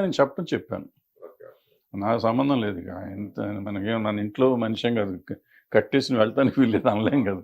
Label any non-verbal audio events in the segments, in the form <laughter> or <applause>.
నేను చెప్పని చెప్పాను. నాకు సంబంధం లేదు ఇక. ఎంత మనకేం మన ఇంట్లో మనిషిం కాదు. కట్టేసి వెళ్తానికి వీల్లేదు అనలేం కదా.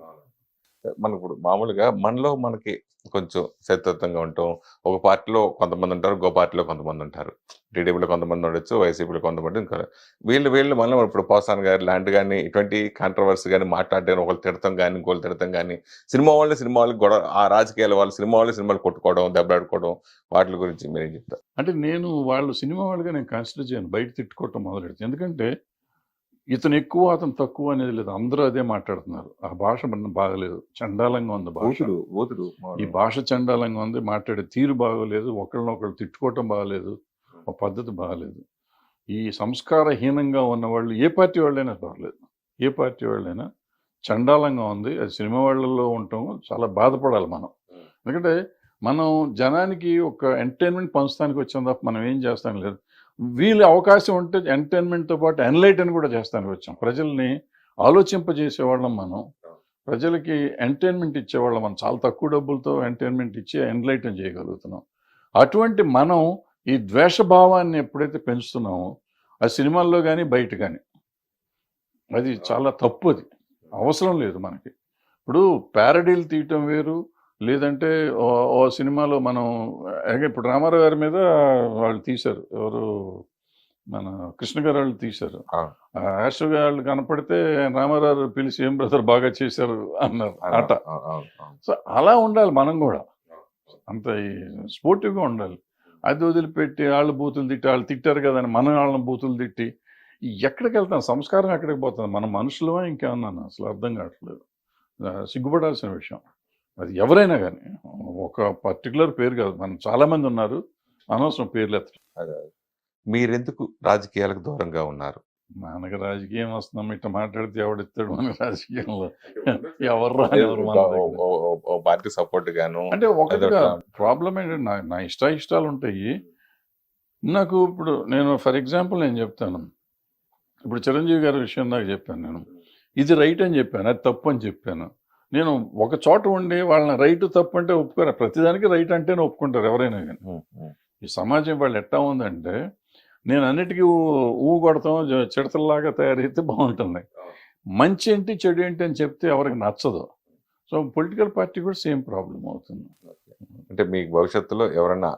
మనకు ఇప్పుడు మామూలుగా మనలో మనకి కొంచెం శత్రుత్వంగా ఉంటాం. ఒక పార్టీలో కొంతమంది ఉంటారు ఇంకో పార్టీలో కొంతమంది ఉంటారు. టీడీపీలో కొంతమంది ఉండొచ్చు వైసీపీలో కొంతమంది ఇంకా వీళ్ళు వీళ్ళు మనం ఇప్పుడు పోసాన్ గారి లాంటి కానీ ఇటువంటి కాంట్రవర్సీ కానీ మాట్లాడడం ఒకళ్ళు తిడతాం కానీ ఇంకోళ్ళు తిడతాం కానీ సినిమా వాళ్ళు సినిమా వాళ్ళకి గొడవ ఆ రాజకీయాల వాళ్ళు సినిమా వాళ్ళు సినిమాలు కొట్టుకోవడం దెబ్బలాడుకోవడం వాటి గురించి మీరేం చెప్తారు? అంటే నేను వాళ్ళు సినిమా వాళ్ళుగా నేను కన్సిడర్ చేయను. బయట తిట్టుకోవటం మొదలెడుతుంది ఎందుకంటే ఇతను ఎక్కువ అతను తక్కువ అనేది లేదు. అందరూ అదే మాట్లాడుతున్నారు. ఆ భాష మన బాగలేదు. చండాలంగా ఉంది భాష. ఊతుడు ఈ భాష చండాలంగా ఉంది మాట్లాడే తీరు బాగోలేదు ఒకళ్ళనొకళ్ళు తిట్టుకోవటం బాగలేదు ఒక పద్ధతి బాగలేదు. ఈ సంస్కారహీనంగా ఉన్న వాళ్ళు ఏ పార్టీ వాళ్ళైనా పర్లేదు. ఏ పార్టీ వాళ్ళైనా చండాలంగా ఉంది. అది సినిమా వాళ్ళల్లో ఉండటం చాలా బాధపడాలి మనం. ఎందుకంటే మనం జనానికి ఒక ఎంటర్టైన్మెంట్ పంచడానికి వచ్చాం తప్ప మనం ఏం చేస్తాం లేదు. వీళ్ళు అవకాశం ఉంటే ఎంటర్టైన్మెంట్తో పాటు ఎన్లైటన్ కూడా చేస్తానికి వచ్చాం. ప్రజల్ని ఆలోచింపజేసేవాళ్ళం మనం. ప్రజలకి ఎంటర్టైన్మెంట్ ఇచ్చేవాళ్ళం మనం. చాలా తక్కువ డబ్బులతో ఎంటర్టైన్మెంట్ ఇచ్చి ఎన్లైటన్ చేయగలుగుతున్నాం. అటువంటి మనం ఈ ద్వేషభావాన్ని ఎప్పుడైతే పెంచుతున్నామో ఆ సినిమాల్లో కానీ బయట కానీ అది చాలా తప్పు అది. అవసరం లేదు మనకి. ఇప్పుడు ప్యారడీలు తీయటం వేరు లేదంటే ఓ- సినిమాలో మనం ఇప్పుడు రామారావు గారి మీద వాళ్ళు తీశారు. ఎవరు? మన కృష్ణ గారు వాళ్ళు తీశారు. యాష్ వాళ్ళు కనపడితే రామారావు పిలిచి ఏం బ్రదర్ బాగా చేశారు అన్నారు. ఆట సో అలా ఉండాలి మనం కూడా. అంత స్పోర్టివ్గా ఉండాలి. అది వదిలిపెట్టి వాళ్ళు బూతులు తిట్టి వాళ్ళు తిట్టారు కదా అని మనం వాళ్ళని బూతులు తిట్టి ఎక్కడికి వెళ్తాం? సంస్కారం ఎక్కడికి పోతుంది? మనం మనుషులమా ఇంకేమన్నా? అసలు అర్థం కావట్లేదు. సిగ్గుపడాల్సిన విషయం. అది ఎవరైనా కానీ ఒక పర్టికులర్ పేరు కాదు. మనం చాలామంది ఉన్నారు. అనవసరం పేర్లు ఎత్తడం మీరెందుకు రాజకీయాలకు దూరంగా ఉన్నారు? మనకి రాజకీయం వస్తున్నాం ఇట్లా మాట్లాడితే ఎవడిస్తాడు మన రాజకీయంలో? <laughs> ఎవరు పార్టీ సపోర్ట్ గాను అంటే ఒకటిగా అదొక- ప్రాబ్లం ఏంటంటే నా నా ఇష్ట ఇష్టాలు ఉంటాయి. నాకు ఇప్పుడు నేను ఫర్ ఎగ్జాంపుల్ నేను చెప్తాను. ఇప్పుడు చిరంజీవి గారి విషయం నాకు చెప్పాను నేను. ఇది రైట్ అని చెప్పాను. అది తప్పు అని చెప్పాను. నేను ఒక చోట ఉండి వాళ్ళని రైట్ తప్పు అంటే ఒప్పుకోరు. ప్రతిదానికి రైట్ అంటేనే ఒప్పుకుంటారు ఎవరైనా కానీ. ఈ సమాజం వాళ్ళు ఎట్టా ఉందంటే నేను అన్నిటికీ ఊ- కొడతాం చిడతల్లాగా తయారైతే బాగుంటుంది. మంచి ఏంటి చెడు ఏంటి అని చెప్తే ఎవరికి నచ్చదు. సో పొలిటికల్ పార్టీ కూడా సేమ్ ప్రాబ్లం అవుతుంది. అంటే మీకు భవిష్యత్తులో ఎవరైనా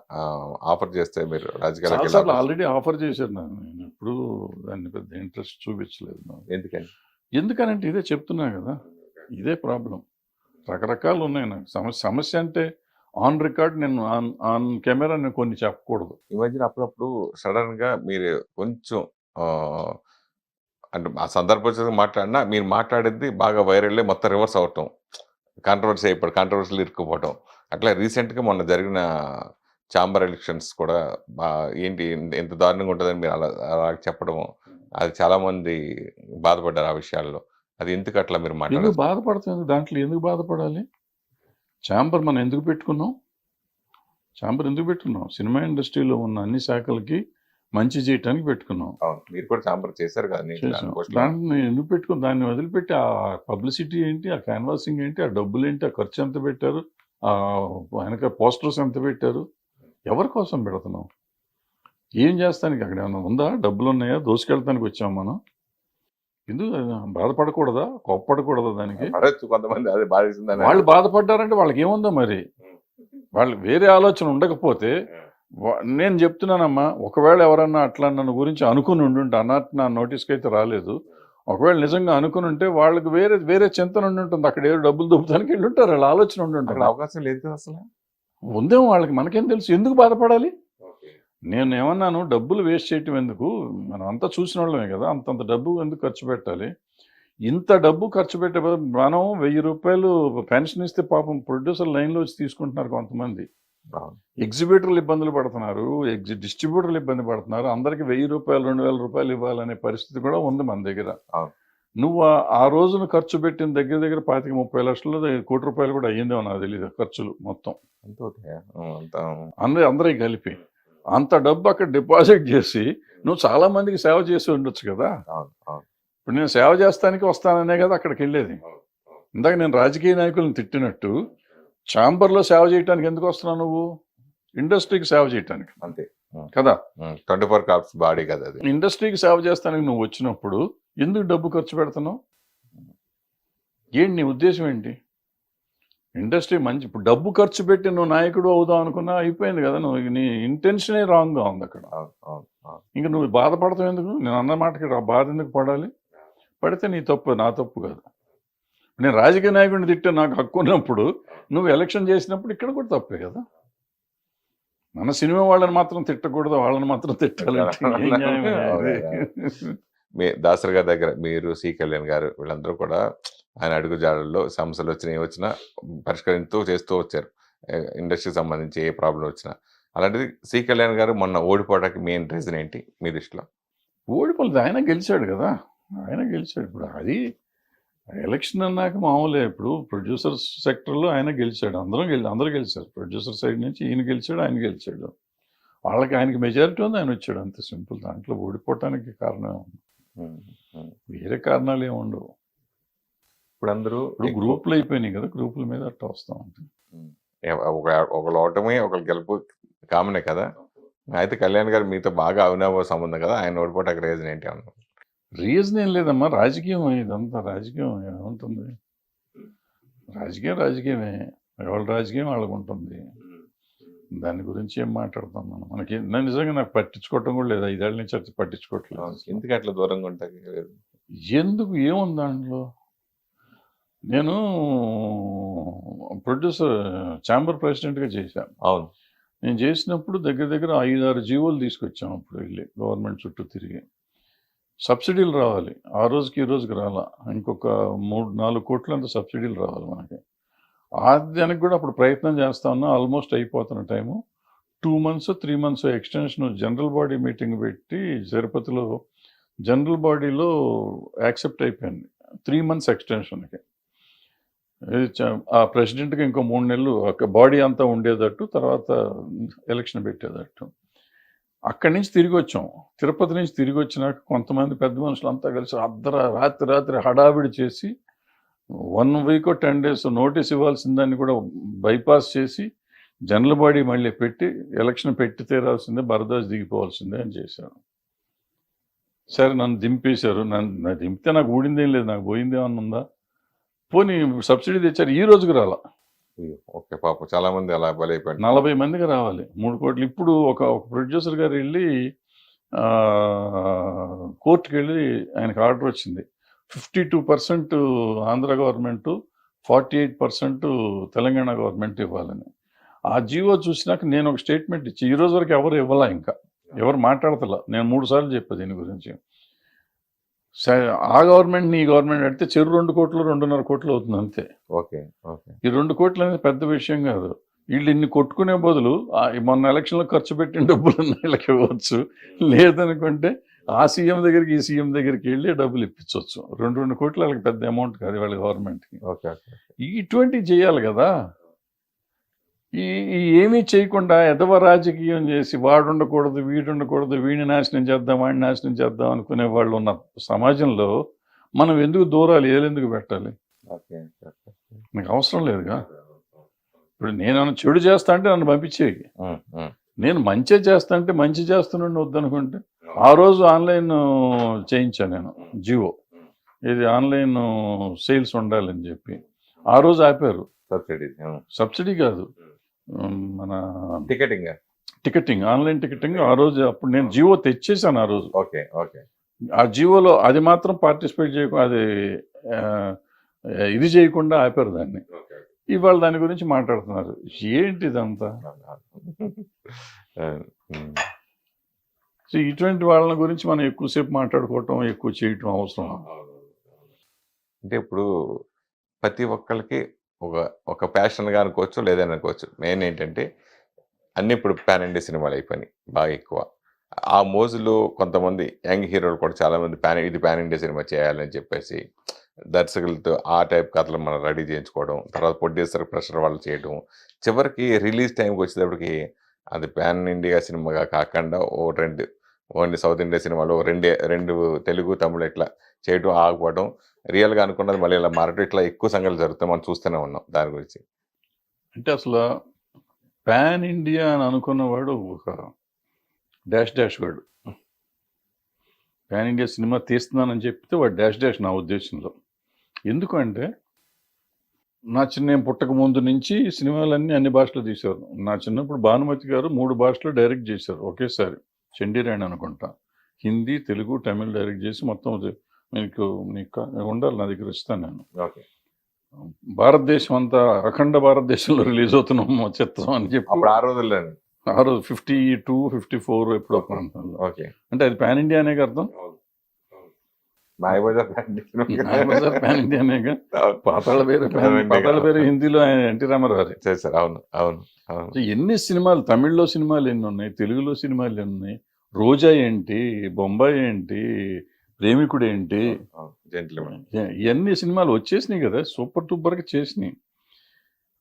ఆఫర్ చేస్తే మీరు వెళ్ళాలి ఆల్రెడీ ఆఫర్ చేశారు నేను ఎప్పుడు దాన్ని పెద్ద ఇంట్రెస్ట్ చూపించలేదు ఎందుకని? ఎందుకనంటే ఇదే చెప్తున్నా కదా. ఇదే ప్రాబ్లం. రకరకాలు ఉన్నాయి నాకు. సమస్య సమస్య అంటే ఆన్ రికార్డ్ నేను ఆన్ ఆన్ కెమెరా నేను కొన్ని చెప్పకూడదు. ఈ మధ్యన అప్పుడప్పుడు సడన్గా మీరు కొంచెం అంటే ఆ సందర్భంగా మాట్లాడినా మీరు మాట్లాడేది బాగా వైరల్ మొత్తం రివర్స్ అవటం కాంట్రవర్సీ అయిపోవడం కాంట్రవర్సీలు ఇరుక్కుపోవటం. అట్లా రీసెంట్గా మొన్న జరిగిన చాంబర్ ఎలక్షన్స్ కూడా బా ఏంటి ఎంత దారుణంగా ఉంటుందని మీరు అలా అలా చెప్పడం అది చాలామంది బాధపడ్డారు ఆ విషయాల్లో. అది ఎందుకు అట్లా మీరు ఎందుకు మాట్లాడారు బాధపడుతుంది దాంట్లో ఎందుకు బాధపడాలి? ఛాంబర్ మనం ఎందుకు పెట్టుకున్నాం? ఛాంబర్ ఎందుకు పెట్టుకున్నాం? సినిమా ఇండస్ట్రీలో ఉన్న అన్ని శాఖలకి మంచి చేయటానికి పెట్టుకున్నాం. అవును మీరు కూడా చాంబర్ చేశారు కదా నేను చేసాం దాని పోస్టులో. దాన్ని ఎందుకు పెట్టుకుని దాన్ని వదిలిపెట్టి ఆ పబ్లిసిటీ ఏంటి ఆ క్యాన్వాసింగ్ ఏంటి ఆ డబ్బులు ఏంటి ఆ ఖర్చు ఎంత పెట్టారు ఆ వెనక పోస్టర్స్ ఎంత పెట్టారు ఎవరి కోసం పెడుతున్నాం? ఏం చేస్తానికి? అక్కడ ఏమైనా ఉందా? డబ్బులు ఉన్నాయా? దోసుకెళ్తానికి వచ్చాం మనం. ఎందుకు బాధపడకూడదా? కోప్పడకూడదా దానికి? పడొచ్చు కొంతమంది అదే బాధిస్తుందని వాళ్ళు బాధపడ్డారంటే వాళ్ళకి ఏముందో మరి వాళ్ళు వేరే ఆలోచన ఉండకపోతే నేను చెప్తున్నానమ్మా ఒకవేళ ఎవరన్నా అట్లా నన్ను గురించి అనుకుని ఉండుంటే అన్నట్టు నా నోటీస్కి అయితే రాలేదు. ఒకవేళ నిజంగా అనుకుని ఉంటే వాళ్ళకి వేరే వేరే చింతన ఉండి ఉంటుంది. అక్కడ ఏదో డబ్బులు దొబ్బుతానికి వెళ్ళి ఉంటారు. వాళ్ళ ఆలోచన ఉండి ఉంటారు అవకాశం లేదు కదా అసలు? ఉందేమో వాళ్ళకి మనకేం తెలుసు. ఎందుకు బాధపడాలి? నేను ఏమన్నాను డబ్బులు వేస్ట్ చేయటం ఎందుకు? మనం అంతా చూసిన వాళ్ళమే కదా అంతంత డబ్బు ఎందుకు ఖర్చు పెట్టాలి? ఇంత డబ్బు ఖర్చు పెట్టే మనం వెయ్యి రూపాయలు పెన్షన్ ఇస్తే పాపం ప్రొడ్యూసర్ లైన్లో వచ్చి తీసుకుంటున్నారు కొంతమంది. అవును. ఎగ్జిబిటర్లు ఇబ్బందులు పడుతున్నారు ఎగ్జి డిస్ట్రిబ్యూటర్లు ఇబ్బంది పడుతున్నారు అందరికి వెయ్యి రూపాయలు రెండు వేల రూపాయలు ఇవ్వాలనే పరిస్థితి కూడా ఉంది మన దగ్గర. నువ్వు ఆ- రోజున ఖర్చు పెట్టిన దగ్గర దగ్గర పాతిక ముప్పై లక్షలు కోటి రూపాయలు కూడా అయ్యిందేమో నాకు తెలియదు ఖర్చులు మొత్తం. అందరి అందరికి కలిపి. అంత డబ్బు అక్కడ డిపాజిట్ చేసి నువ్వు చాలా మందికి సేవ చేసి ఉండొచ్చు కదా. ఇప్పుడు నేను సేవ చేస్తానికి వస్తాననే కదా అక్కడికి వెళ్ళేది. ఇందాక నేను రాజకీయ నాయకులను తిట్టినట్టు ఛాంబర్లో సేవ చేయడానికి ఎందుకు వస్తున్నావు నువ్వు? ఇండస్ట్రీకి సేవ చేయటానికి. అంతే. కదా? ట్వంటీ ఫోర్ క్రాప్స్ బాడీ కదా అది. ఇండస్ట్రీకి సేవ చేస్తానికి నువ్వు వచ్చినప్పుడు ఎందుకు డబ్బు ఖర్చు పెడుతున్నావు? ఏంటి నీ ఉద్దేశం ఏంటి? ఇండస్ట్రీ మంచి ఇప్పుడు డబ్బు ఖర్చు పెట్టి నువ్వు నాయకుడు అవుదాం అనుకున్నా అయిపోయింది కదా నువ్వు. నీ ఇంటెన్షనే రాంగ్గా ఉంది అక్కడ. ఇంకా నువ్వు బాధపడతావు ఎందుకు? నేను అన్న మాటకి ఆ బాధ ఎందుకు పడాలి? పడితే నీ తప్పు నా తప్పు కాదు. నేను రాజకీయ నాయకుడిని తిట్టే నాకు హక్కు ఉన్నప్పుడు నువ్వు ఎలక్షన్ చేసినప్పుడు ఇక్కడ కూడా తప్పే కదా. మన సినిమా వాళ్ళని మాత్రం తిట్టకూడదు వాళ్ళని మాత్రం తిట్టాలి. <laughs> దాసరి గారి దగ్గర మీరు సి కళ్యాణ్ గారు వీళ్ళందరూ కూడా ఆయన అడుగు జాడల్లో సమస్యలు వచ్చినా ఏ వచ్చినా పరిష్కరిస్తూ చేస్తూ వచ్చారు. ఇండస్ట్రీకి సంబంధించి ఏ ప్రాబ్లం వచ్చినా. అలాంటిది సి కళ్యాణ్ గారు మొన్న ఓడిపోవడానికి మెయిన్ రీజన్ ఏంటి మీ దృష్టిలో? ఓడిపోలేదు. ఆయన గెలిచాడు కదా. ఆయన గెలిచాడు. ఇప్పుడు అది ఎలక్షన్ అన్నాక మామూలే. ఇప్పుడు ప్రొడ్యూసర్ సెక్టర్లో ఆయన గెలిచాడు. అందరం గెలి అందరూ గెలిచారు. ప్రొడ్యూసర్ సైడ్ నుంచి ఈయన గెలిచాడు ఆయన గెలిచాడు. వాళ్ళకి ఆయనకి మెజారిటీ ఉంది ఆయన వచ్చాడు. అంత సింపుల్. దాంట్లో ఓడిపోవటానికి కారణం? వేరే కారణాలు ఏమి ఉండవు ఇప్పుడు అందరూ ఇప్పుడు గ్రూపులు అయిపోయినాయి కదా గ్రూపుల మీద అట్లా వస్తాం ఒక ఒకళ్ళు ఓటమి ఒకళ్ళు గెలుపు కామనే కదా. అయితే కళ్యాణ్ గారు మీతో బాగా అవినాభావ సంబంధం కదా ఆయన ఓడిపోవడానికి రీజన్ ఏంటి అన్నారు రీజన్ ఏం లేదమ్మా రాజకీయం ఇదంతా రాజకీయం ఏముంటుంది? రాజకీయం రాజకీయమే ఎవరి రాజకీయం వాళ్ళకు ఉంటుంది. దాని గురించి ఏం మాట్లాడతాం మనం? మనకి నా నిజంగా నాకు పట్టించుకోవటం కూడా లేదు? ఐదేళ్ళ నుంచి పట్టించుకోవట్లేదు. ఎందుకు అట్లా దూరంగా ఉంటాయి ఎందుకు? ఏముంది దాంట్లో? నేను ప్రొడ్యూసర్ ఛాంబర్ ప్రెసిడెంట్గా చేశాను అవును. నేను చేసినప్పుడు దగ్గర దగ్గర ఐదు ఆరు జీవోలు తీసుకొచ్చాం అప్పుడు వెళ్ళి గవర్నమెంట్ చుట్టూ తిరిగి. సబ్సిడీలు రావాలి. ఆ రోజుకి ఈ రోజుకి రాలా. ఇంకొక మూడు నాలుగు కోట్ల అంత సబ్సిడీలు రావాలి మనకి. ఆ దానికి కూడా అప్పుడు ప్రయత్నం చేస్తా ఉన్నా ఆల్మోస్ట్ అయిపోతున్న time. Two months three months extension general body meeting పెట్టి తిరుపతిలో జనరల్ బాడీలో యాక్సెప్ట్ అయిపోయింది. త్రీ మంత్స్ ఎక్స్టెన్షన్కి. ఆ ప్రెసిడెంట్కి ఇంకో మూడు నెలలు ఒక బాడీ అంతా ఉండేటట్టు తర్వాత ఎలక్షన్ పెట్టేటట్టు అక్కడి నుంచి తిరిగి వచ్చాం. తిరుపతి నుంచి తిరిగి వచ్చినాక కొంతమంది పెద్ద మనుషులు అంతా కలిసి అర్ధర రాత్రి రాత్రి హడావిడి చేసి one week ten days notice ఇవ్వాల్సిందాన్ని కూడా బైపాస్ చేసి జనరల్ బాడీ మళ్ళీ పెట్టి ఎలక్షన్ పెట్టి తీరాల్సిందే బరదాస్ దిగిపోవాల్సిందే అని చేశాను సరే నన్ను దింపేశారు. నన్ను దింపితే నాకు ఊడిందేం లేదు నాకు పోయిందేమన్నా ఉందా? పోనీ సబ్సిడీ తెచ్చారు ఈ రోజుకి రాలా. ఓకే పాపం. చాలా మంది అలా బలైపోయింది నలభై మందికి రావాలి. మూడు కోట్లు. ఇప్పుడు ఒక ఒక ప్రొడ్యూసర్ గారు వెళ్ళి కోర్టుకి వెళ్ళి ఆయనకు ఆర్డర్ వచ్చింది. Fifty two percent Andhra government forty eight percent Telangana government ఇవ్వాలని. ఆ జీవో చూసినాక నేను ఒక స్టేట్మెంట్ ఇచ్చి ఈ రోజు వరకు ఎవరు ఇవ్వాలా ఇంకా? ఎవరు మాట్లాడతలా? నేను మూడు సార్లు చెప్పా దీని గురించి. ఆ గవర్నమెంట్ నీ గవర్నమెంట్ అంటే చెరు రెండు కోట్లు రెండున్నర కోట్లు అవుతుంది అంతే. Okay okay. ఈ రెండు కోట్లు అనేది పెద్ద విషయం కాదు. వీళ్ళు ఇన్ని కొట్టుకునే బదులు ఈ మొన్న ఎలక్షన్లో ఖర్చు పెట్టిన డబ్బులు వీళ్ళకి ఇవ్వచ్చు. లేదనుకుంటే ఆ సీఎం దగ్గరికి ఈ సీఎం దగ్గరికి వెళ్ళి డబ్బులు ఇప్పించవచ్చు. రెండు రెండు కోట్లు వాళ్ళకి పెద్ద అమౌంట్ కాదు వాళ్ళ గవర్నమెంట్కి. ఓకే ఇటువంటివి చేయాలి కదా. ఈ ఏమీ చేయకుండా ఎదవ రాజకీయం చేసి వాడు ఉండకూడదు వీడు ఉండకూడదు వీడిని నాశనం చేద్దాం వాడిని నాశనం చేద్దాం అనుకునే వాళ్ళు ఉన్న సమాజంలో మనం ఎందుకు దూరాలు ఏలెందుకు పెట్టాలి? నాకు అవసరం లేదుగా. ఇప్పుడు నేను చెడు చేస్తా అంటే నన్ను ఉమ్. నేను మంచి చేస్తా అంటే మంచి చేస్తున్నాడు వద్దనుకుంటే ఆ రోజు ఆన్లైన్ చేయించాను నేను జియో. ఇది ఆన్లైన్ సేల్స్ ఉండాలని చెప్పి. ఆ రోజు ఆపారు. సబ్సిడీ. సబ్సిడీ కాదు. మన టికెటింగ్. టికెటింగ్ ఆన్లైన్ టికెటింగ్ ఆ రోజు అప్పుడు నేను జియో తెచ్చేసాను ఆ రోజు. Okay okay. ఆ జియోలో అది మాత్రం పార్టిసిపేట్ చేయకుండా అది ఇది చేయకుండా ఆపారు దాన్ని. ఇవాళ దాని గురించి మాట్లాడుతున్నారు. ఏంటి ఇదంతా. సో ఇటువంటి వాళ్ళ గురించి మనం ఎక్కువసేపు మాట్లాడుకోవటం ఎక్కువ చేయటం అవసరం. అంటే ఇప్పుడు ప్రతి ఒక్కరికి ఒక ఒక ప్యాషన్గా అనుకోవచ్చు లేదని అనుకోవచ్చు. మెయిన్ ఏంటంటే అన్ని ఇప్పుడు ప్యాన్ ఇండియా సినిమాలు అయిపోయినాయి బాగా ఎక్కువ. ఆ మోజులో కొంతమంది యంగ్ హీరోలు కూడా చాలా మంది ప్యాన్ ఇది ప్యాన్ ఇండియా సినిమా చేయాలని చెప్పేసి దర్శకులతో ఆ టైప్ కథలు మనం రెడీ చేయించుకోవడం తర్వాత ప్రొడ్యూసర్ ప్రెషర్ వాళ్ళు చేయడం చివరికి రిలీజ్ టైంకి వచ్చేటప్పటికి అది ప్యాన్ ఇండియా సినిమాగా కాకుండా ఓ రెండు ఓన్లీ సౌత్ ఇండియా సినిమాలో రెండు రెండు తెలుగు తమిళ ఇట్లా చేయడం ఆగిపోవడం రియల్గా అనుకున్నది మళ్ళీ ఇలా మారటం ఇట్లా ఎక్కువ సంఘటనలు జరుగుతాయి మనం చూస్తూనే ఉన్నాం దాని గురించి. అంటే అసలు పాన్ ఇండియా అని అనుకున్నవాడు ఒక డాష్ డాష్ వాడు. పాన్ ఇండియా సినిమా తీస్తున్నానని చెప్తే వాడు డాష్ డాష్ నా ఉద్దేశంలో. ఎందుకంటే నా చిన్న పుట్టక ముందు నుంచి సినిమాలన్నీ అన్ని భాషలు తీశారు నా చిన్నప్పుడు భానుమతి గారు మూడు భాషలు డైరెక్ట్ చేశారు ఒకేసారి. చండీరాణి అనుకుంటా. హిందీ తెలుగు తమిళ్ డైరెక్ట్ చేసి మొత్తం మీకు నీకు ఉండాలి నా దగ్గర ఇస్తాను నేను. ఓకే. భారతదేశం అంతా అఖండ భారతదేశంలో రిలీజ్ అవుతున్నాం మా చిత్రం అని చెప్పి. అప్పుడు ఆ రోజుల్లో ఆ రోజు ఫిఫ్టీ టూ ఫిఫ్టీ ఫోర్ ఎప్పుడో ఓకే. అంటే అది పాన్ ఇండియా అనే అర్థం? పాన్ పాతాళ పేరు పాతాళ. పేరు హిందీలో ఆయన ఎన్టీ రామారావు. చేశారు అవును అవును ఎన్ని సినిమాలు తమిళ్ళో సినిమాలు ఎన్ని ఉన్నాయి తెలుగులో సినిమాలు ఎన్ని ఉన్నాయి? రోజా ఏంటి బొంబాయి ఏంటి ప్రేమికుడు ఏంటి ఇవన్నీ సినిమాలు వచ్చేసినాయి కదా సూపర్ టూపర్గా చేసినాయి.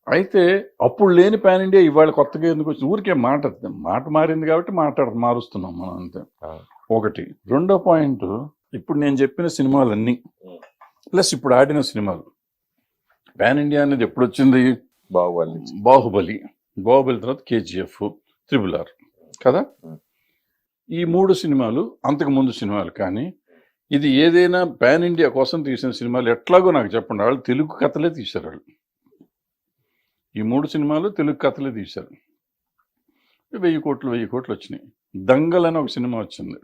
అయితే అప్పుడు లేని పాన్ ఇండియా ఇవాళ కొత్తగా ఎందుకు వచ్చింది? ఊరికే మాట మాట మారింది కాబట్టి మాట్లాడ మారుస్తున్నాం మనం అంతే. ఒకటి. రెండో పాయింట్ ఇప్పుడు నేను చెప్పిన సినిమాలన్నీ ప్లస్ ఇప్పుడు ఆడిన సినిమాలు. పాన్ ఇండియా అనేది ఎప్పుడు వచ్చింది బాహుబలి బాహుబలి. బాహుబలి తర్వాత కేజీఎఫ్ త్రిబుల్ ఆర్. కదా. ఈ మూడు సినిమాలు అంతకు ముందు సినిమాలు కానీ ఇది ఏదైనా పాన్ ఇండియా కోసం తీసిన సినిమాలు ఎట్లాగో నాకు చెప్పండి. వాళ్ళు తెలుగు కథలే తీశారు వాళ్ళు. ఈ మూడు సినిమాలు తెలుగు కథలే తీశారు. వెయ్యి కోట్లు వెయ్యి కోట్లు వచ్చినాయి. దంగల్ అని ఒక సినిమా వచ్చింది.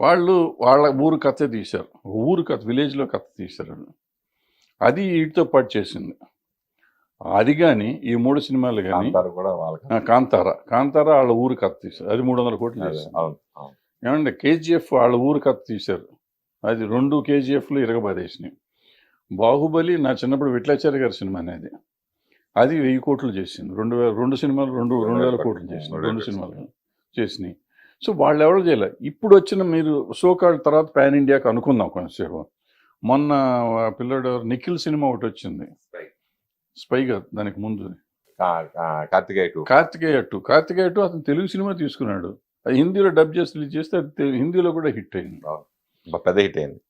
వాళ్ళు వాళ్ళ ఊరు కథే తీశారు. ఊరు కథ విలేజ్లో కథ తీశారు అది వీటితో పాటు చేసింది. అది కానీ ఈ మూడు సినిమాలు కానీ కాంతారు కాంతార. కాంతార వాళ్ళ ఊరు కథ తీశారు. అది మూడు వందల కోట్లు ఏమంటే కేజీఎఫ్ వాళ్ళ ఊరు కథ తీశారు. అది రెండు కేజీఎఫ్లు ఇరగబాదేసినాయి బాహుబలి నా చిన్నప్పుడు విట్లాచార్య గారి సినిమా అనేది అది. వెయ్యి కోట్లు చేసింది. రెండు వేల రెండు సినిమాలు రెండు రెండు వేల కోట్లు చేసింది. రెండు సినిమాలు చేసినాయి. సో వాళ్ళు ఎవరు చేయలే. ఇప్పుడు వచ్చిన మీరు సోకాల్ తర్వాత పాన్ ఇండియాకి అనుకుందాం కొంచెంసేపు మొన్న పిల్లడు నిఖిల్ సినిమా ఒకటి వచ్చింది. స్పైగా దానికి ముందు. Karthikeya two. Karthikeya two. Karthikeya two అతను తెలుగు సినిమా తీసుకున్నాడు. అది హిందీలో డబ్ చేసి రిలీజ్ చేస్తే అది హిందీలో కూడా హిట్ అయింది. పెద్ద హిట్ అయింది.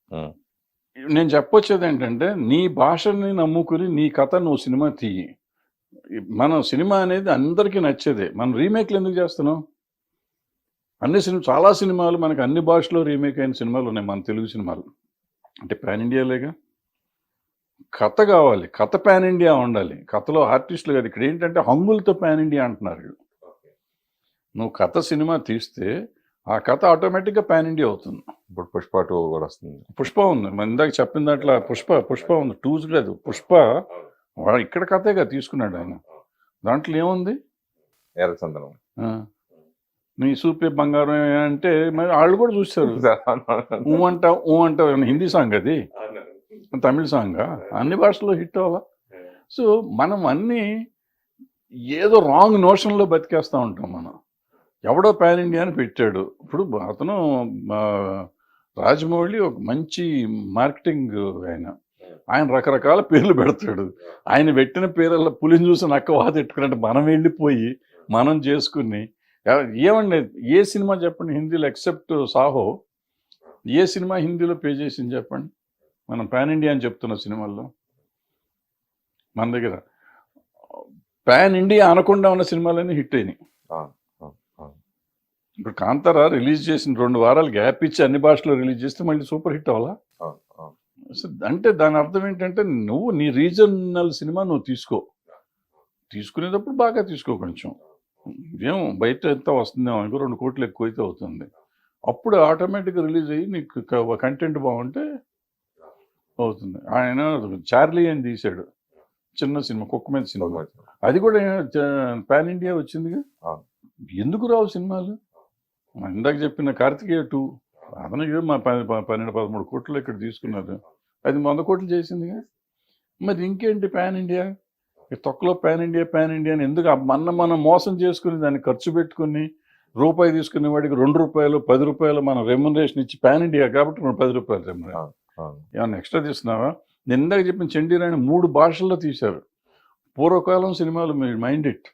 నేను చెప్పొచ్చేది ఏంటంటే నీ భాషని నమ్ముకుని నీ కథ నువ్వు సినిమా తీయి. మనం సినిమా అనేది అందరికీ నచ్చేదే. మనం రీమేక్లు ఎందుకు చేస్తున్నాం? అన్ని సినిమా చాలా సినిమాలు మనకి అన్ని భాషలో రీమేక్ అయిన సినిమాలు ఉన్నాయి మన తెలుగు సినిమాలు. అంటే పాన్ ఇండియాలేగా? కథ కావాలి. కథ పాన్ ఇండియా ఉండాలి. కథలో ఆర్టిస్టులు కాదు. ఇక్కడ ఏంటంటే హంగులతో పాన్ ఇండియా అంటున్నారు. నువ్వు కథ సినిమా తీస్తే ఆ కథ ఆటోమేటిక్గా పాన్ ఇండియా అవుతుంది. ఇప్పుడు పుష్ప టూ కూడా వస్తుంది. పుష్ప ఉంది. మన ఇందాక చెప్పిన దాంట్లో పుష్ప పుష్ప ఉంది. టూస్ లేదు పుష్ప వాడు ఇక్కడ కథేగా తీసుకున్నాడు ఆయన. దాంట్లో ఏముంది? ఎర్రచందనం నీ సూపే బంగారం అంటే మరి వాళ్ళు కూడా చూస్తారు <laughs> ఊ అంట ఊ అంట హిందీ సాంగ్ అది? తమిళ సాంగ్? అన్ని భాషల్లో హిట్ అవ్వాలా సో మనం అన్నీ ఏదో రాంగ్ నోషన్లో బతికేస్తూ ఉంటాం మనం. ఎవడో పాన్ ఇండియా అని పెట్టాడు. ఇప్పుడు అతను రాజమౌళి ఒక మంచి మార్కెటింగ్ ఆయన. ఆయన రకరకాల పేర్లు పెడతాడు. ఆయన పెట్టిన పేర్ల పులిని చూసి నక్క వాత పెట్టుకున్నట్టు మనం వెళ్ళిపోయి మనం చేసుకుని ఏమండి ఏ సినిమా చెప్పండి? హిందీలో ఎక్సెప్ట్ సాహో. ఏ సినిమా హిందీలో పే చేసింది చెప్పండి? మనం పాన్ ఇండియా అని చెప్తున్న సినిమాల్లో. మన దగ్గర. పాన్ ఇండియా అనకుండా ఉన్న సినిమాలన్నీ హిట్ అయినాయి. ఇప్పుడు కాంతారా రిలీజ్ చేసిన రెండు వారాలు గ్యాప్ ఇచ్చి అన్ని భాషలో రిలీజ్ చేస్తే మళ్ళీ సూపర్ హిట్ అవ్వాలా? అంటే దాని అర్థం ఏంటంటే నువ్వు నీ రీజనల్ సినిమా నువ్వు తీసుకో. తీసుకునేటప్పుడు బాగా తీసుకో కొంచెం. ఏం బయట ఎంత వస్తుందేమో అనుకో రెండు కోట్లు ఎక్కువ అయితే అవుతుంది. అప్పుడు ఆటోమేటిక్గా రిలీజ్ అయ్యి నీకు కంటెంట్ బాగుంటే అవుతుంది. ఆయన చార్లీ అని తీశాడు. చిన్న సినిమా కుక్క మీద సినిమా. అది కూడా పాన్ ఇండియా వచ్చిందిగా. ఎందుకు రావు సినిమాలు? ఇందాక చెప్పిన కార్తికేయ టూ అతను ఏదో మా పన్నెండు పదమూడు కోట్లు ఇక్కడ తీసుకున్నారు అది వంద కోట్లు చేసిందిగా? మరి ఇంకేంటి పాన్ ఇండియా? ఈ తొక్కలో పాన్ ఇండియా పాన్ ఇండియా అని ఎందుకు మన మనం మోసం చేసుకుని దాన్ని ఖర్చు పెట్టుకుని రూపాయి తీసుకునే వాడికి రెండు రూపాయలు పది రూపాయలు మనం రెమ్యునరేషన్ ఇచ్చి పాన్ ఇండియా కాబట్టి మనం పది రూపాయలు రెమ్యునరేషన్. ఏమన్నా ఎక్స్ట్రా తీస్తున్నావా? నేను ఇందాక చెప్పిన చండీరాణి మూడు భాషల్లో తీశారు. పూర్వకాలం సినిమాలు మీరు మైండ్ ఇట్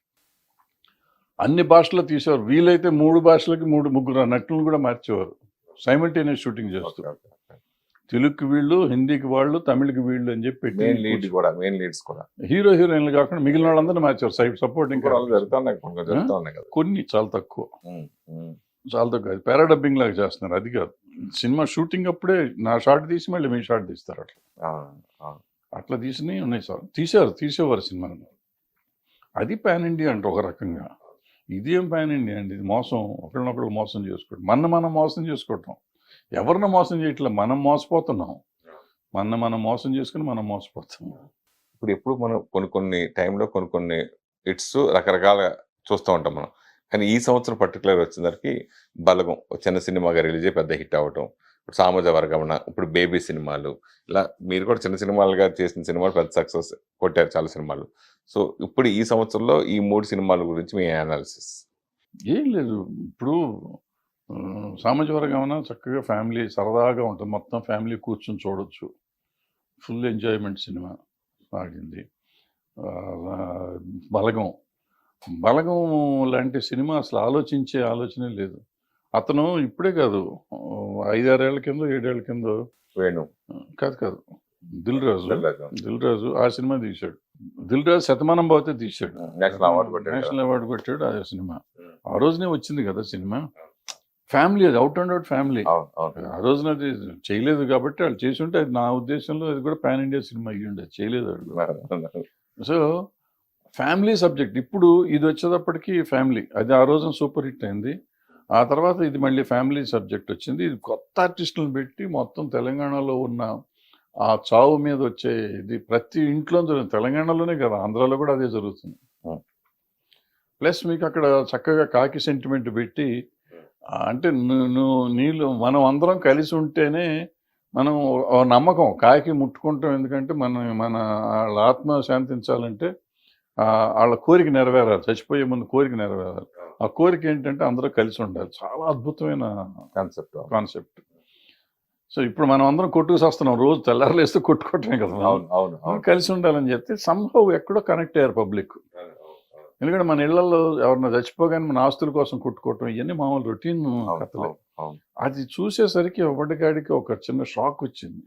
అన్ని భాషల్లో తీశారు వీలైతే మూడు భాషలకి మూడు ముగ్గురు నటులను కూడా మార్చేవారు. సైమల్టేనియస్ షూటింగ్ చేస్తూ. Okay, okay, okay. తెలుగుకి వీళ్ళు హిందీకి వాళ్ళు తమిళకి వీళ్ళు అని చెప్పి మెయిన్ లీడ్ పెట్టి కూడా మెయిన్ లీడ్స్ కూడా. హీరో హీరోయిన్లు కాకుండా మిగిలిన వాళ్ళందరూ మార్చారు సైడ్ సపోర్టింగ్ కొన్ని చాలా తక్కువ. చాలా కాదు పారాడబ్బింగ్ లాగా చేస్తున్నారు. అది కాదు. సినిమా షూటింగ్ అప్పుడే నా షార్ట్ తీసి మళ్ళీ మీ షార్ట్ తీస్తారు అట్లా. అట్లా తీసినవి ఉన్నాయి సార్. తీశారు తీసేవారు సినిమాను అది పాన్ ఇండియా అంటే ఒక రకంగా. ఇది ఏం అండి ఇది మోసం ఒకరినొకరు మోసం చేసుకోవడం. మన మనం మోసం చేసుకోవటం. ఎవరిని మోసం చేయట్లే మనం మోసపోతున్నాం. మన మనం మోసం చేసుకుని మనం మోసపోతున్నాం. ఇప్పుడు ఎప్పుడు మనం కొన్ని కొన్ని టైంలో కొన్ని కొన్ని హిట్స్ రకరకాల చూస్తూ ఉంటాం మనం. కానీ ఈ సంవత్సరం పర్టికులర్ వచ్చేసరికి బలగం చిన్న సినిమాగా రిలీజ్ అయ్యి పెద్ద హిట్ అవ్వటం ఇప్పుడు సామాజ వర్గమన ఇప్పుడు బేబీ సినిమాలు ఇలా మీరు కూడా చిన్న సినిమాలుగా చేసిన సినిమాలు పెద్ద సక్సెస్ కొట్టారు చాలా సినిమాలు. సో ఇప్పుడు ఈ సంవత్సరంలో ఈ మూడు సినిమాల గురించి మీ అనాలిసిస్. ఏం లేదు. ఇప్పుడు సామాజిక వర్గం చక్కగా ఫ్యామిలీ సరదాగా ఉంటుంది. మొత్తం ఫ్యామిలీ కూర్చొని చూడొచ్చు. ఫుల్ ఎంజాయ్మెంట్ సినిమా ఆ, బలగం. బలగం లాంటి సినిమా అసలు ఆలోచించే ఆలోచనే లేదు. అతను ఇప్పుడే కాదు. ఐదారేళ్ళ కింద ఏడేళ్ళ కింద వేణు. కాదు కాదు. దిల్ రాజు. దిల్ రాజు ఆ సినిమా తీశాడు. దిల్ రాజు శతమానం పోతే తీశాడు. నేషనల్ అవార్డు కొట్టాడు. నేషనల్ అవార్డు కొట్టాడు ఆ సినిమా. ఆ రోజునే వచ్చింది కదా సినిమా. ఫ్యామిలీ అది అవుట్ అండ్ అవుట్ ఫ్యామిలీ. ఆ రోజున అది చేయలేదు కాబట్టి వాళ్ళు చేసి ఉంటే అది నా ఉద్దేశంలో అది కూడా పాన్ ఇండియా సినిమా అయ్యి ఉండేది. చేయలేదు వాళ్ళు. So family subject. ఇప్పుడు ఇది వచ్చేటప్పటికి ఫ్యామిలీ. అది ఆ రోజున సూపర్ హిట్ అయింది. ఆ తర్వాత ఇది మళ్ళీ ఫ్యామిలీ సబ్జెక్ట్ వచ్చింది. ఇది కొత్త ఆర్టిస్టులను పెట్టి మొత్తం తెలంగాణలో ఉన్న ఆ చావు మీద వచ్చే ఇది ప్రతి ఇంట్లో జరుగుతుంది. తెలంగాణలోనే కదా ఆంధ్రాలో కూడా అదే జరుగుతుంది. ప్లస్ మీకు అక్కడ చక్కగా కాకి సెంటిమెంట్ పెట్టి అంటే నువ్వు నీళ్ళు మనం అందరం కలిసి ఉంటేనే మనం నమ్మకం. కాకి ముట్టుకుంటాం ఎందుకంటే మన మన వాళ్ళ ఆత్మ శాంతించాలంటే వాళ్ళ కోరిక నెరవేరాలి. చచ్చిపోయే ముందు కోరిక నెరవేరాలి. ఆ కోరిక ఏంటంటే అందరూ కలిసి ఉండాలి. చాలా అద్భుతమైన కాన్సెప్ట్. కాన్సెప్ట్. సో ఇప్పుడు మనం అందరం కొట్టుకు వస్తున్నాం రోజు తెల్లారలేస్తే కొట్టుకోవటమే కదా. అవును అవును కలిసి ఉండాలని చెప్తే సంభవ్ ఎక్కడో కనెక్ట్ అయ్యారు పబ్లిక్. ఎందుకంటే మన ఇళ్ళలో ఎవరన్నా చచ్చిపోగానే మన ఆస్తుల కోసం కొట్టుకోవటం ఇవన్నీ మామూలు రొటీన్ కథలే. అది చూసేసరికి ఒకటికాడికి ఒక చిన్న షాక్ వచ్చింది.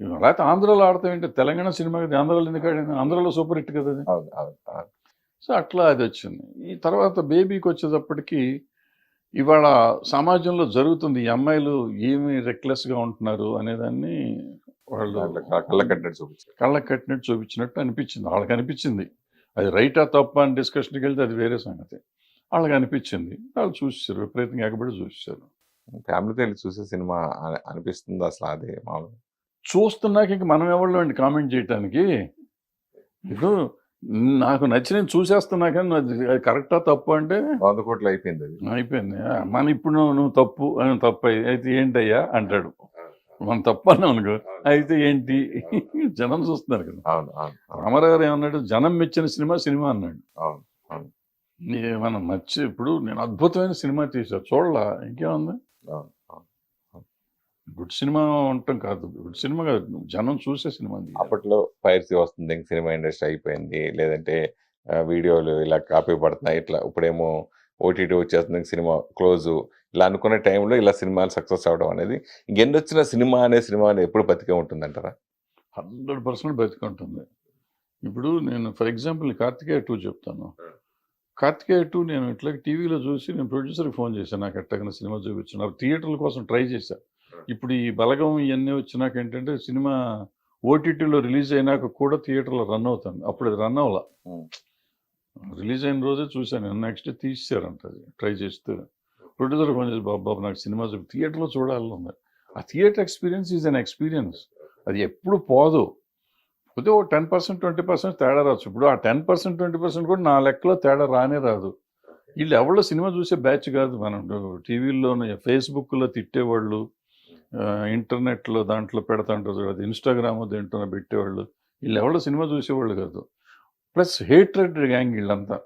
లేకపోతే ఆంధ్రాలో ఆడతాం ఏంటి? తెలంగాణ సినిమా కదా ఆంధ్రాలో ఎందుకు ఆడింది? ఆంధ్రాలో సూపర్ హిట్ కదా సో అట్లా అది వచ్చింది. ఈ తర్వాత బేబీకి వచ్చేటప్పటికి ఇవాళ సమాజంలో జరుగుతుంది ఈ అమ్మాయిలు ఏమి రెక్లెస్గా ఉంటున్నారు అనేదాన్ని వాళ్ళు కళ్ళ కట్టినట్టు చూపించారు. కళ్ళకి కట్టినట్టు చూపించినట్టు అనిపించింది. వాళ్ళకి అనిపించింది. అది రైటా తప్ప అని డిస్కషన్కి వెళ్తే అది వేరే సంగతి. వాళ్ళకి అనిపించింది. వాళ్ళు చూసారు విపరీతంగా ఎగబడి చూసారు ఫ్యామిలీతో వెళ్ళి చూసే సినిమా అని- అనిపిస్తుంది అసలు అదే మామూలు చూస్తున్నాక ఇంక మనం ఎవరిలో అండి కామెంట్ చేయటానికి? ఇప్పుడు నాకు నచ్చిన చూసేస్తున్నా కానీ అది కరెక్టా తప్పు అంటే వంద కోట్లు అయిపోయింది అది. అయిపోయింది. మన ఇప్పుడు నువ్వు తప్పు ఆ, తప్పు అయి- అయితే ఏంటయ్యా అంటాడు. మనం తప్పు అన్నాం అనుకో అయితే ఏంటి? జనం చూస్తున్నారు కదా. రామారావు గారు ఏమన్నాడు? జనం మెచ్చిన సినిమా సినిమా అన్నాడు. మనం మర్చి ఇప్పుడు నేను అద్భుతమైన సినిమా తీసా. చూడలా? ఇంకేముంది. గుడ్ సినిమా ఉండటం కాదు. గుడ్ సినిమా కాదు. జనం చూసే సినిమా. అప్పట్లో పైరసీ వస్తుంది. ఇంక సినిమా ఇండస్ట్రీ అయిపోయింది. లేదంటే వీడియోలు ఇలా కాపీ పడుతున్నాయి. ఇట్లా ఇప్పుడేమో ఓటీటీ వచ్చేస్తుంది. ఇంక సినిమా క్లోజ్. ఇలా అనుకునే టైంలో ఇలా సినిమాలు సక్సెస్ అవడం అనేది ఇంకెన్ని వచ్చిన సినిమా అనే సినిమా అనేది ఎప్పుడు బతికే ఉంటుంది అంటారా హండ్రెడ్ పర్సెంట్ బతికుంటుంది ఇప్పుడు నేను ఫర్ ఎగ్జాంపుల్ కార్తికేయ టూ చెప్తాను. కార్తికేయ టూ నేను ఇట్లా టీవీలో చూసి నేను ప్రొడ్యూసర్కి ఫోన్ చేశాను. నాకు ఎట్టగిన సినిమా చూపించాను థియేటర్ల కోసం ట్రై చేశాను ఇప్పుడు ఈ బలగం ఇవన్నీ వచ్చినాక ఏంటంటే సినిమా ఓటీటీలో రిలీజ్ అయినాక కూడా థియేటర్లో రన్ అవుతుంది. అప్పుడు అది రన్ అవ్వాల. Hmm. రిలీజ్ అయిన రోజే చూశాను. నెక్స్ట్ తీసారంట అది. ట్రై చేస్తే. ప్రొడ్యూసర్ ఫోన్ చేసి బాబు బాబు నాకు సినిమా చూపి థియేటర్లో చూడాలని ఉంది. ఆ theatre experience is an experience. అది ఎప్పుడు పోదు. పోతే ఓ టెన్ పర్సెంట్ ట్వంటీ పర్సెంట్ తేడా రావచ్చు. ఇప్పుడు ఆ టెన్ పర్సెంట్ ట్వంటీ పర్సెంట్ కూడా నా లెక్కలో తేడా రానే రాదు. వీళ్ళు ఎవరో సినిమా చూసే బ్యాచ్ కాదు మనం. టీవీలోనే ఫేస్బుక్లో తిట్టేవాళ్ళు. ఇంటర్నెట్లో దాంట్లో పెడతాంటారు చూడు, అది ఇన్స్టాగ్రామ్ దేంట్లో పెట్టేవాళ్ళు వీళ్ళు ఎవరో సినిమా చూసేవాళ్ళు కాదు. ప్లస్ హేట్రెడ్ గ్యాంగ్ వీళ్ళంతా.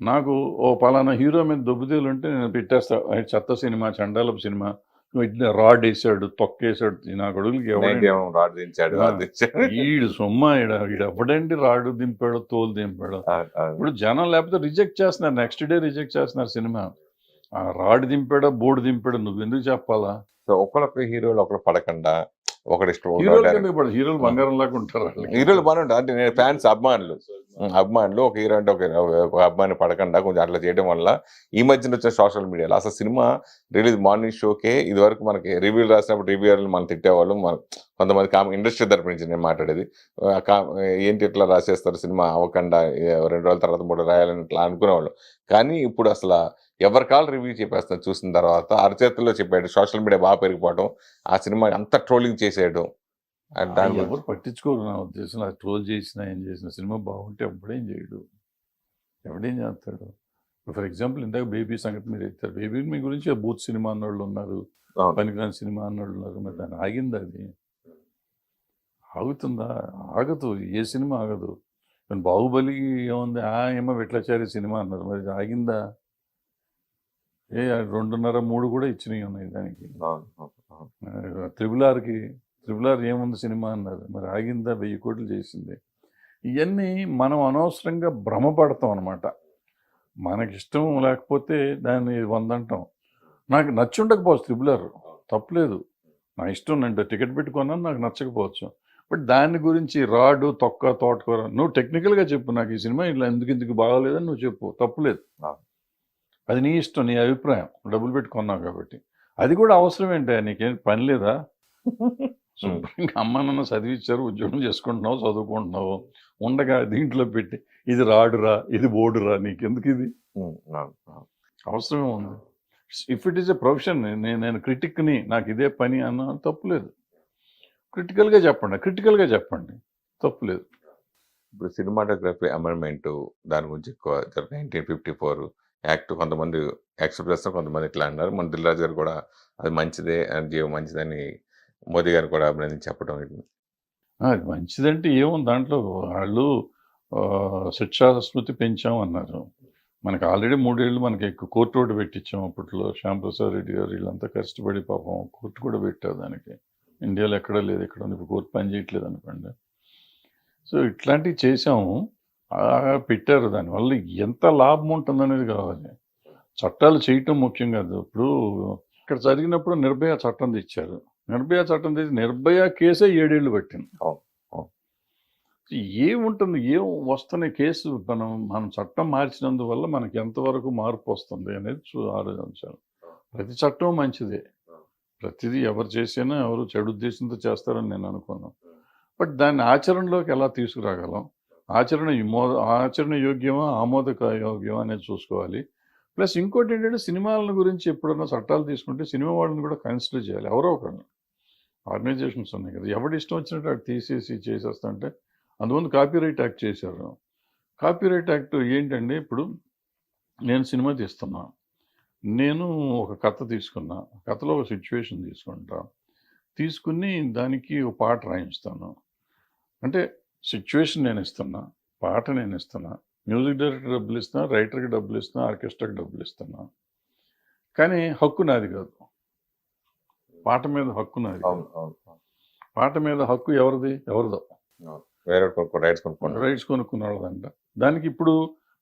నాకు ఓ పలానా హీరో మీద దొబ్బుదేలు ఉంటే నేను పెట్టేస్తా "అది చెత్త సినిమా చండాలపు సినిమా రాడ్ వేసాడు తొక్కేసాడు నా కొడుకులకి రాడ్ దించాడు దించాడు. ఈడు సొమ్మ ఈడ ఈడు ఎవడండి రాడు దింపాడు తోలు దింపాడు. ఇప్పుడు జనం లేకపోతే రిజెక్ట్ చేస్తున్నారు నెక్స్ట్ డే రిజెక్ట్ చేస్తున్నారు సినిమా. రాడ్ దింపాడా బోర్డు దింపాడు నువ్వు ఎందుకు చెప్పాలా? సో ఒకళ్ళొక్క హీరోలు ఒకళ్ళు పడకుండా ఒకటి ఇష్టం హీరోలు బంగారం లాగా ఉంటారు. హీరోలు బాగానే ఉంటారు అంటే నేను ఫ్యాన్స్ అభిమానులు. అభిమానులు ఒక హీరో అంటే ఒక అభిమాని పడకుండా కొంచెం అట్లా చేయడం వల్ల ఈ మధ్యన వచ్చిన సోషల్ మీడియాలో అసలు సినిమా రిలీజ్ మార్నింగ్ షోకే ఇది వరకు మనకి రివ్యూలు రాసినప్పుడు రివ్యూలు మనం తిట్టేవాళ్ళం. మన కొంతమంది కామ ఇండస్ట్రీ తరపు నుంచి నేను మాట్లాడేది. ఏంటి ఇట్లా రాసేస్తారు సినిమా అవ్వకుండా రెండు రోజుల తర్వాత మూడు రాయాలని ఇట్లా అనుకునేవాళ్ళు. కానీ ఇప్పుడు అసలు ఎవరి కాల్ రివ్యూ చెప్పేస్తారు చూసిన తర్వాత అరచేతుల్లో చెప్పాడు సోషల్ మీడియా బాగా పెరిగిపోవడం ఆ సినిమా అంత ట్రోలింగ్ చేసేయడం అండ్ దాని ఎవరు పట్టించుకోరు నా ఉద్దేశం ట్రోల్ చేసినా ఏం చేసిన సినిమా బాగుంటే ఎవడేం చేయడు. ఎవడేం చేస్తాడు? ఫర్ ఎగ్జాంపుల్ ఇందాక బేబీ సంగతి మీరు ఎత్తారు బేబీ మీ గురించి బూత్ సినిమా అన్నోళ్ళు ఉన్నారు. పనికిరాని సినిమా అన్నోళ్ళు ఉన్నారు. మరి దాన్ని ఆగింది అది? ఆగుతుందా? ఆగదు. ఏ సినిమా ఆగదు. బాహుబలి ఏముంది? ఆ ఏమో విట్లాచారి సినిమా అన్నారు. మరి ఆగిందా? ఏ రెండున్నర మూడు కూడా ఇచ్చినవి ఉన్నాయి దానికి. త్రిబుల్ ఆర్కి త్రిబుల్ ఆర్ ఏముంది సినిమా అన్నారు. మరి ఆగిందా వెయ్యి కోట్లు చేసింది. ఇవన్నీ మనం అనవసరంగా భ్రమపడతాం అనమాట మనకి ఇష్టం లేకపోతే దాన్ని వందంటాం. నాకు నచ్చి ఉండకపోవచ్చు త్రిబుల్ ఆర్ తప్పలేదు. నా ఇష్టం నేను టికెట్ పెట్టుకున్నాను నాకు నచ్చకపోవచ్చు. బట్ దాని గురించి రాడు తొక్క తోటకూర నువ్వు టెక్నికల్గా చెప్పు నాకు ఈ సినిమా ఇట్లా ఎందుకు ఎందుకు బాగాలేదని నువ్వు చెప్పు. తప్పులేదు. అది నీ ఇష్టం నీ అభిప్రాయం. డబ్బులు పెట్టి కొన్నావు కాబట్టి. అది కూడా అవసరం ఏంటి? నీకేం పని లేదా? <laughs> శుభ్రంగా అమ్మ నాన్న చదివించారు ఉద్యోగం చేసుకుంటున్నావు చదువుకుంటున్నావు. ఉండగా దీంట్లో పెట్టి ఇది రాడురా ఇది బోర్డురా నీకెందుకు ఇది. అవసరమే ఉంది. If it is a profession నేను నేను క్రిటిక్ని నాకు ఇదే పని అన్న తప్పులేదు. క్రిటికల్గా చెప్పండి క్రిటికల్గా చెప్పండి. తప్పులేదు. ఇప్పుడు సినిమాటోగ్రఫీ అమెండ్మెంట్ దాని గురించి ఎక్కువ నైన్టీన్ ఫిఫ్టీ ఫోర్ యాక్ట్ కొంతమంది యాక్సెప్ట్ చేస్తారు కొంతమంది ఇట్లా అన్నారు మన దిల్రాజ్ గారు కూడా అది మంచిదే జియో మంచిదని మోదీ గారు కూడా అభినందించి చెప్పడం ఇది. అది మంచిదంటే ఏముంది? దాంట్లో వాళ్ళు శిక్షా స్మృతి పెంచాం అన్నారు. మనకి ఆల్రెడీ మూడేళ్ళు మనకి ఎక్కువ కోర్టు ఒకటి పెట్టించాం అప్పట్లో. శ్యాంప్రసాద్ రెడ్డి గారు వీళ్ళంతా కష్టపడి పాపం కోర్టు కూడా పెట్టారు దానికి. ఇండియాలో ఎక్కడ లేదు ఇక్కడ ఉంది? ఇప్పుడు కోర్టు పని చేయట్లేదు అనుకోండి. సో ఇట్లాంటివి చేసాము ఆ, పెట్టారు. దానివల్ల ఎంత లాభం ఉంటుందనేది కావాలి. చట్టాలు చేయటం ముఖ్యం కాదు. ఇప్పుడు ఇక్కడ జరిగినప్పుడు నిర్భయ చట్టం తెచ్చారు. నిర్భయ చట్టం తెచ్చి నిర్భయ కేసే ఏడేళ్ళు పట్టింది. ఏముంటుంది? ఏం వస్తున్నాయి కేసు మనం మనం చట్టం మార్చినందువల్ల మనకి ఎంతవరకు మార్పు వస్తుంది అనేది చూ ఆలోచించాలి. ప్రతి చట్టం మంచిదే. ప్రతిదీ ఎవరు చేసినా ఎవరు చెడు ఉద్దేశంతో చేస్తారని నేను అనుకోను. బట్ దాన్ని ఆచరణలోకి ఎలా తీసుకురాగలం? ఆచరణ ఆచరణ యోగ్యమా ఆమోదక యోగ్యమా అనేది చూసుకోవాలి. ప్లస్ ఇంకోటి ఏంటంటే సినిమాల గురించి ఎప్పుడన్నా చట్టాలు తీసుకుంటే సినిమా వాళ్ళని కూడా కన్సిడర్ చేయాలి. ఎవరో ఒకరిని ఆర్గనైజేషన్స్ ఉన్నాయి కదా. ఎవరి ఇష్టం వచ్చినట్టు అటు తీసేసి చేసేస్తుంటే అందుముందు కాపీరైట్ యాక్ట్ చేశారు. కాపీరైట్ యాక్ట్ ఏంటంటే ఇప్పుడు నేను సినిమా తీస్తున్నా. నేను ఒక కథ తీసుకున్నా. కథలో ఒక సిచ్యువేషన్ తీసుకుంటా. తీసుకుని దానికి ఒక పాట రాయించుతాను అంటే సిచ్యువేషన్ నేను ఇస్తున్నా పాట నేను ఇస్తున్నా మ్యూజిక్ డైరెక్టర్ డబ్బులు ఇస్తున్నా రైటర్కి డబ్బులు ఇస్తున్నా ఆర్కెస్ట్రాకి డబ్బులు ఇస్తున్నా కానీ హక్కు నాది కాదు. పాట మీద హక్కు నాది. పాట మీద హక్కు ఎవరిది? ఎవరిదో. వేరే రైట్స్ కొనుక్కోండి రైట్స్ కొనుక్కున్న వాళ్ళదంట దానికి ఇప్పుడు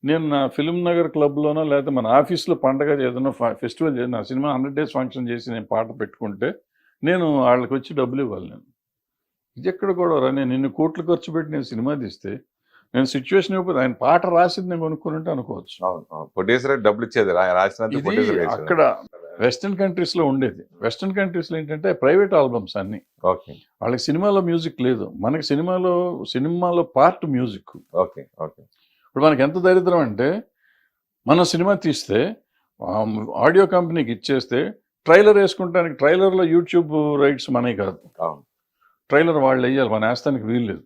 నేను నా ఫిల్మ్ నగర్ క్లబ్లోనో లేకపోతే మన ఆఫీస్లో పండగ ఏదైనా ఫెస్టివల్ చేసి నా సినిమా హండ్రెడ్ డేస్ ఫంక్షన్ చేసి నేను పాట పెట్టుకుంటే నేను వాళ్ళకి వచ్చి డబ్బులు ఇవ్వాలి నేను. ఇది ఎక్కడ కూడా రా? నేను ఇన్ని కోట్లు ఖర్చు పెట్టి నేను సినిమా తీస్తే నేను సిచ్యువేషన్ ఇవ్వకపోతే ఆయన పాట రాసింది నేను కొనుక్కుంటే అనుకోవచ్చు. ప్రొడ్యూసర్ డబ్బులు ఇచ్చేది రా- రాసినంత ఇది ప్రొడ్యూసర్ అక్కడ వెస్టర్న్ కంట్రీస్లో ఉండేది. వెస్టర్న్ కంట్రీస్లో ఏంటంటే ప్రైవేట్ ఆల్బమ్స్ అన్నీ. ఓకే వాళ్ళకి సినిమాలో మ్యూజిక్ లేదు. మనకి సినిమాలో సినిమాలో పార్ట్ మ్యూజిక్ ఓకే ఓకే ఇప్పుడు మనకి ఎంత దరిద్రం అంటే మనం సినిమా తీస్తే ఆడియో కంపెనీకి ఇచ్చేస్తే ట్రైలర్ వేసుకుంటానికి ట్రైలర్లో యూట్యూబ్ రైట్స్ మనవి కాదు. ట్రైలర్ వాళ్ళు వేయాలి మన వేస్తానికి వీలు లేదు.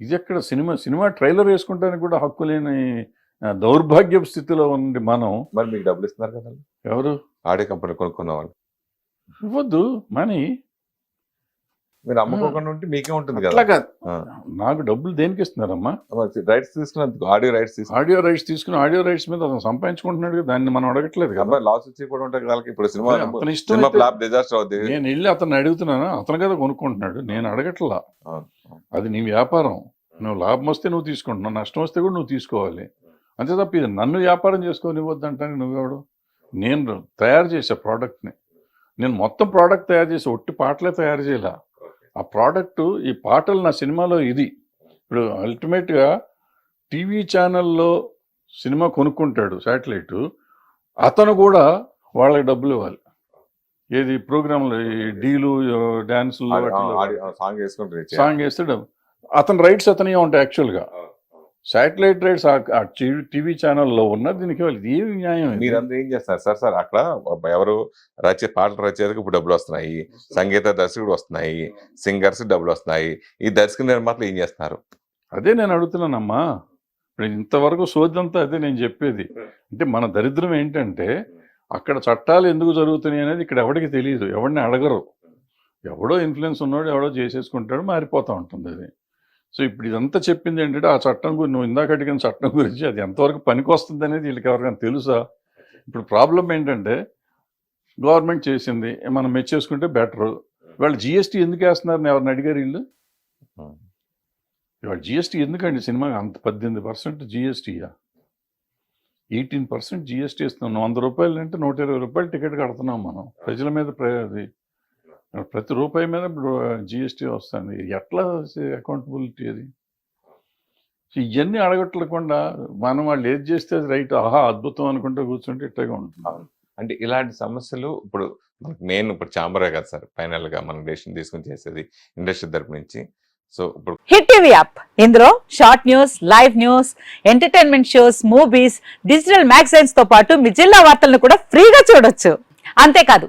ఇది ఎక్కడ సినిమా సినిమా ట్రైలర్ వేసుకుంటానికి కూడా హక్కు లేని ఆ, దౌర్భాగ్యపు స్థితిలో ఉంది మనం మరి మీకు డబ్బులు ఇస్తున్నారు కదా ఎవరు? ఆడియో కంపెనీ కొనుక్కున్న వాళ్ళు. ఇవ్వద్దు మనీ మీరు అమ్ముకోకుండా ఉంటే మీకే ఉంటుంది కదా. అట్లా కాదు. నాకు డబ్బులు దేనికి ఇస్తున్నారమ్మా? రైట్స్ తీసుకున్నందుకు ఆడియో రైట్స్ తీసుకున్న ఆడియో రైట్స్ తీసుకుని ఆడియో రైట్స్ మీద అతను సంపాదించుకుంటున్నాడు కదా దాన్ని మనం అడగట్లేదు కదా. అబ్బాయి లాస్ వచ్చి కూడా ఉంటాయి వాళ్ళకి ఇప్పుడు సినిమా అతని ఇష్టం సినిమా అయితే- ఫ్లాప్ డిజాస్టర్ అవుతుంది నేను వెళ్ళి అతను అడుగుతున్నాను అతను కదా కొనుక్కుంటున్నాడు నేను అడగట్లా. అది నీ వ్యాపారం. నువ్వు లాభం వస్తే నువ్వు తీసుకుంటున్నావు నష్టం వస్తే కూడా నువ్వు తీసుకోవాలి. అంతే తప్ప ఇది నన్ను వ్యాపారం చేసుకోనివ్వద్దు అంటాను నువ్వెవడు నేను తయారు చేసే ప్రోడక్ట్ని నేను మొత్తం ప్రోడక్ట్ తయారు చేసి ఒట్టి పాటలే తయారు చేయలే. ఆ ప్రోడక్ట్ ఈ పాటలు నా సినిమాలో ఇది. ఇప్పుడు అల్టిమేట్గా టీవీ ఛానల్లో సినిమా కొనుక్కుంటాడు శాటిలైట్ అతను కూడా వాళ్ళకి డబ్బులు ఇవ్వాలి. ఏది ప్రోగ్రాంలు ఈ డీలు డాన్సులు సాంగ్ వేస్తే డబ్బు. అతని రైట్స్ అతనే ఉంటాయి యాక్చువల్గా శాటిలైట్ రైట్స్ ఆ టీవీ ఛానల్లో ఉన్న దీనికి ఇది ఏమి న్యాయం? మీరందరూ ఏం చేస్తారు సార్ సార్ అక్కడ ఎవరు రచయ పాటలు రచయితకు ఇప్పుడు డబ్బులు వస్తున్నాయి. సంగీత దర్శకుడు వస్తున్నాయి. సింగర్స్ డబ్బులు వస్తున్నాయి. ఈ దర్శక నిర్మాతలు ఏం చేస్తున్నారు? అదే నేను అడుగుతున్నానమ్మా. ఇప్పుడు ఇంతవరకు సోదంతా అదే నేను చెప్పేది. అంటే మన దరిద్రం ఏంటంటే అక్కడ చట్టాలు ఎందుకు జరుగుతున్నాయి అనేది ఇక్కడ ఎవరికి తెలియదు ఎవరిని అడగరు. ఎవడో ఇన్ఫ్లుయెన్స్ ఉన్నాడు ఎవడో చేసేసుకుంటాడు మారిపోతూ ఉంటుంది అది. సో ఇప్పుడు ఇదంతా చెప్పింది ఏంటంటే ఆ చట్టం గురించి నువ్వు ఇందాక అడిగిన చట్టం గురించి అది ఎంతవరకు పనికి వస్తుంది అనేది వీళ్ళకి ఎవరికైనా తెలుసా? ఇప్పుడు ప్రాబ్లం ఏంటంటే గవర్నమెంట్ చేసింది మనం మెచ్చేసుకుంటే బెటరు. వాళ్ళు జిఎస్టీ ఎందుకు వేస్తున్నారని ఎవరిని అడిగారు వీళ్ళు? ఇవాళ జిఎస్టీ ఎందుకండి సినిమాకి అంత పద్దెనిమిది పర్సెంట్ జిఎస్టీయా? ఎయిటీన్ పర్సెంట్ జిఎస్టీ ఇస్తున్నాం. వంద రూపాయలు అంటే నూట ఇరవై రూపాయలు టికెట్ కడుతున్నాం మనం. ప్రజల మీద ప్రతి రూపాయి మీద ఇప్పుడు జిఎస్టీ వస్తుంది. ఎట్లా అకౌంటబిలిటీ అది? ఇవన్నీ అడగట్లకుండా మనం వాళ్ళు ఏది చేస్తే అది రైట్ ఆహా అద్భుతం అనుకుంటే కూర్చుంటే ఇట్టగా ఉంటుంది. అంటే ఇలాంటి సమస్యలు ఇప్పుడు మెయిన్ ఇప్పుడు చాంబరే కదా సార్ ఫైనల్గా మనం డెసిషన్ తీసుకుని చేసేది ఇండస్ట్రీ తరపు నుంచి. సో ఇప్పుడు హిట్ టీవీ యాప్. ఇందులో short news live news entertainment shows movies digital మ్యాగజైన్స్తో పాటు మీ జిల్లా వార్తలను కూడా ఫ్రీగా చూడొచ్చు. అంతేకాదు